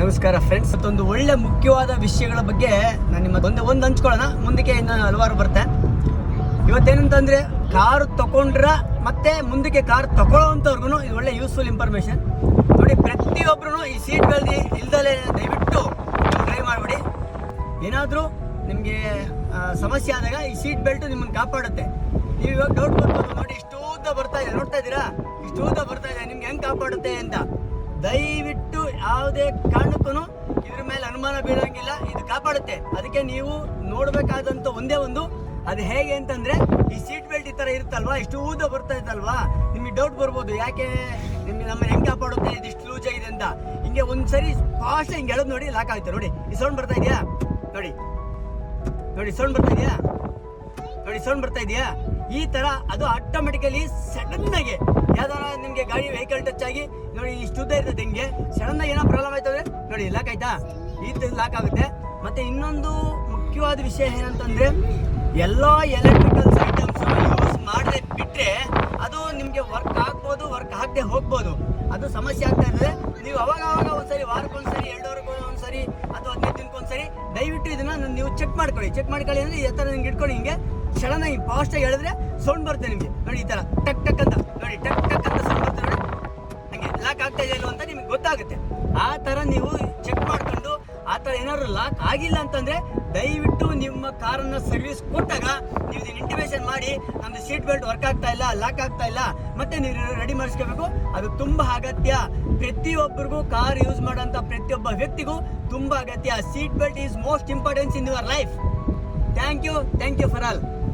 ನಮಸ್ಕಾರ ಫ್ರೆಂಡ್ಸ್ ಮತ್ತೊಂದು ಒಳ್ಳೆ ಮುಖ್ಯವಾದ ವಿಷಯಗಳ ಬಗ್ಗೆ ನಾನು ನಿಮ್ಮ ಒಂದೇ ಒಂದು ಹಂಚ್ಕೊಳ್ಳೋಣ. ಮುಂದಕ್ಕೆ ಇನ್ನು ಹಲವಾರು ಬರುತ್ತೆ. ಇವತ್ತೇನಂತಂದ್ರೆ ಕಾರು ತಗೊಂಡ್ರ ಮತ್ತೆ ಮುಂದಕ್ಕೆ ಕಾರ್ ತಗೊಳ್ಳೋವಂಥವ್ರಿಗೂ ಇದು ಒಳ್ಳೆ ಯೂಸ್ಫುಲ್ ಇನ್ಫಾರ್ಮೇಷನ್ ನೋಡಿ ಪ್ರತಿಯೊಬ್ಬರು ಈ ಸೀಟ್ ಸೀಟ್ಗಳಲ್ಲಿ ಇಲ್ದಲೇ ದಯವಿಟ್ಟು ಟ್ರೈ ಮಾಡಿಬಿಡಿ. ಏನಾದರೂ ನಿಮಗೆ ಸಮಸ್ಯೆ ಆದಾಗ ಈ ಸೀಟ್ ಬೆಲ್ಟ್ ನಿಮ್ಮನ್ನು ಕಾಪಾಡುತ್ತೆ. ನೀವು ಇವಾಗ ಡೌಟ್ ಬರ್ಬೋದು. ನೋಡಿ ಇಷ್ಟು ಉದ್ದ ಬರ್ತಾ ಇದೆ. ನೋಡ್ತಾ ಇದ್ದೀರಾ? ಇಷ್ಟು ಉದ್ದ ಬರ್ತಾ ಇದೆ. ನಿಮ್ಗೆ ಹೆಂಗೆ ಕಾಪಾಡುತ್ತೆ ಅಂತ. ದಯವಿಟ್ಟು ಯಾವುದೇ ಕಾರಣಕ್ಕೂ ಇದ್ರ ಮೇಲೆ ಅನುಮಾನ ಬೀಳಂಗಿಲ್ಲ, ಇದು ಕಾಪಾಡುತ್ತೆ. ಅದಕ್ಕೆ ನೀವು ನೋಡಬೇಕಾದಂಥ ಒಂದೇ ಒಂದು, ಅದು ಹೇಗೆ ಅಂತಂದ್ರೆ, ಈ ಸೀಟ್ ಬೆಲ್ಟ್ ಈ ಥರ ಇರುತ್ತಲ್ವಾ? ಇಷ್ಟು ಊದ ಬರ್ತಾ ಇತ್ತಲ್ವಾ? ನಿಮಗೆ ಡೌಟ್ ಬರ್ಬೋದು, ಯಾಕೆ ನಿಮ್ಗೆ ನಮ್ಮ ಹೆಂಗೆ ಕಾಪಾಡುತ್ತೆ ಇದು ಇಷ್ಟು ಲೂಜ್ ಆಗಿದೆ ಅಂತ. ಹಿಂಗೆ ಒಂದ್ಸರಿ ಫಾಸ್ಟ್ ಹಿಂಗೆ ಎಳೆದು ನೋಡಿ ಲಾಕ್ ಆಗುತ್ತೆ ನೋಡಿ, ಈ ಸೌಂಡ್ ಬರ್ತಾ ಇದೆಯಾ? ನೋಡಿ. ನೋಡಿ ಸೌಂಡ್ ಬರ್ತಾ ಇದೆಯಾ? ನೋಡಿ ಸೌಂಡ್ ಬರ್ತಾ ಇದೆಯಾ? ಈ ತರ ಅದು ಆಟೋಮೆಟಿಕಲಿ ಸಡನ್ ಆಗಿ, ಯಾವ್ದಾರ ನಿಮ್ಗೆ ಗಾಡಿ ವೆಹಿಕಲ್ ಟಚ್ ಆಗಿ ನೋಡಿ, ಇಷ್ಟು ಉದ್ದ ಇರ್ತದೆ ಹಿಂಗೆ? ಸಡನ್ ಏನೋ ಪ್ರಾಬ್ಲಮ್ ಆಯ್ತು ಅಂದ್ರೆ, ನೋಡಿ ಲಾಕ್ ಆಯ್ತಾ? ಈ ಲಾಕ್ ಆಗುತ್ತೆ. ಮತ್ತೆ ಇನ್ನೊಂದು ಮುಖ್ಯವಾದ ವಿಷಯ ಏನಂತಂದ್ರೆ, ಎಲ್ಲ ಎಲೆಕ್ಟ್ರಿಕಲ್ಸ್ ಐಟಮ್ಸ್ ಯೂಸ್ ಮಾಡದೆ ಬಿಟ್ರೆ ಅದು ನಿಮ್ಗೆ ವರ್ಕ್ ಆಗ್ಬೋದು ವರ್ಕ್ ಆಗದೆ ಹೋಗ್ಬೋದು. ಅದು ಸಮಸ್ಯೆ ಆಗ್ತಾ ಇರ್ತದೆ. ನೀವು ಅವಾಗ ಅವಾಗ ಒಂದ್ಸರಿ ವಾರಕ್ಕೊಂದ್ಸರಿ ಎರಡು ವಾರಕ್ಕೆ ಒಂದ್ಸರಿ ಅಥವಾ ಹದಿನೈದು ದಿನಕ್ಕೊಂದ್ಸರಿ, ದಯವಿಟ್ಟು ಇದನ್ನ ನೀವು ಚೆಕ್ ಮಾಡ್ಕೊಳ್ಳಿ. ಚೆಕ್ ಮಾಡ್ಕೊಳ್ಳಿ ಅಂದ್ರೆ ಈ ಥರ ನಿಮ್ಗೆ ಇಟ್ಕೊಂಡು ಹಿಂಗೆ ಸಡನ್ ಆಗಿ ಫಾಸ್ಟ್ ಆಗಿ ಹೇಳಿದ್ರೆ ಸೌಂಡ್ ಬರುತ್ತೆ ನಿಮಗೆ. ನೋಡಿ, ಈ ಥರ ಟಕ್ ಟಕ್ ಅಂತ. ನೋಡಿ, ಟಕ್ ಟಕ್ ಅಂತ ಸೌಂಡ್ ಹಂಗೆ ಲಾಕ್ ಆಗ್ತಾ ಇದೆ ಅಂತ ನಿಮಗೆ ಗೊತ್ತಾಗುತ್ತೆ. ಆ ಥರ ನೀವು ಚೆಕ್ ಮಾಡ್ಕೊಂಡು ಆ ಥರ ಏನಾದ್ರು ಲಾಕ್ ಆಗಿಲ್ಲ ಅಂತಂದ್ರೆ ದಯವಿಟ್ಟು ನಿಮ್ಮ ಕಾರನ್ನು ಸರ್ವಿಸ್ ಕೊಟ್ಟಾಗ ನೀವು ಇದನ್ನ ಇಂಟಿಮೇಷನ್ ಮಾಡಿ, ನಮ್ದು ಸೀಟ್ ಬೆಲ್ಟ್ ವರ್ಕ್ ಆಗ್ತಾ ಇಲ್ಲ ಲಾಕ್ ಆಗ್ತಾ ಇಲ್ಲ, ಮತ್ತೆ ನೀವು ರೆಡಿ ಮಾಡಿಸ್ಕೋಬೇಕು. ಅದು ತುಂಬಾ ಅಗತ್ಯ. ಪ್ರತಿಯೊಬ್ಬರಿಗೂ ಕಾರ್ ಯೂಸ್ ಮಾಡೋಂಥ ಪ್ರತಿಯೊಬ್ಬ ವ್ಯಕ್ತಿಗೂ ತುಂಬಾ ಅಗತ್ಯ. Seat belt is most importance in your life thank you thank you for all